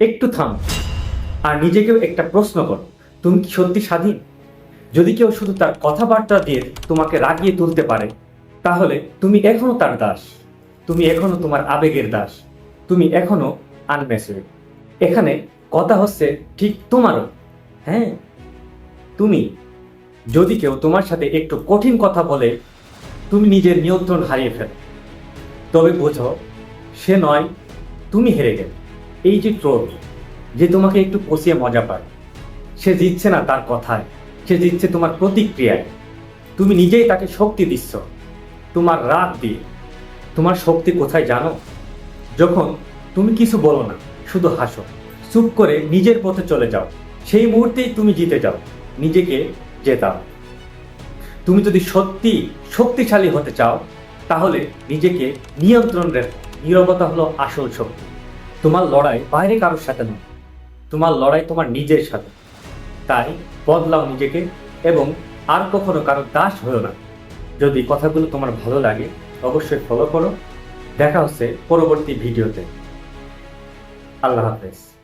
একটু থাম। আর নিজেকেও একটা প্রশ্ন করো, তুমি কি সত্যি স্বাধীন? যদি কেউ শুধু তার কথাবার্তা দিয়ে তোমাকে রাগিয়ে তুলতে পারে, তাহলে তুমি এখনও তার দাস। তুমি এখনও তোমার আবেগের দাস। তুমি এখনও আনমেসিভ এখানে কথা হচ্ছে ঠিক তোমারও। হ্যাঁ? তুমি, যদি কেউ তোমার সাথে একটু কঠিন কথা বলে, তুমি নিজের নিয়ন্ত্রণ হারিয়ে ফেলো। তবে বোঝো, সে নয়, তুমি হেরে গেলে। এই যে ক্রোধ, যে তোমাকে একটু কষিয়ে মজা পায়, সে জিতছে না তার কথায়, সে জিতছে তোমার প্রতিক্রিয়ায়। তুমি নিজেই তাকে শক্তি দিচ্ছ, তোমার রাগ দিয়ে। তোমার শক্তি কোথায় জানো? যখন তুমি কিছু বলো না, শুধু হাসো, চুপ করে নিজের পথে চলে যাও। সেই মুহূর্তেই তুমি জিতে যাও, নিজেকে জেতাও। তুমি যদি সত্যি শক্তিশালী হতে চাও, তাহলে নিজেকে নিয়ন্ত্রণ রেখো নীরবতা হলো আসল শক্তি। তোমার লড়াই বাইরে কারোর সাথে নয়। তোমার লড়াই তোমার নিজের সাথে। তাই বদলাও নিজেকে এবং আর কখনো কারও দাস হয়েও না। যদি কথাগুলো তোমার ভালো লাগে, অবশ্যই ফলো করো। দেখা হচ্ছে পরবর্তী ভিডিওতে। আল্লাহ হাফেজ।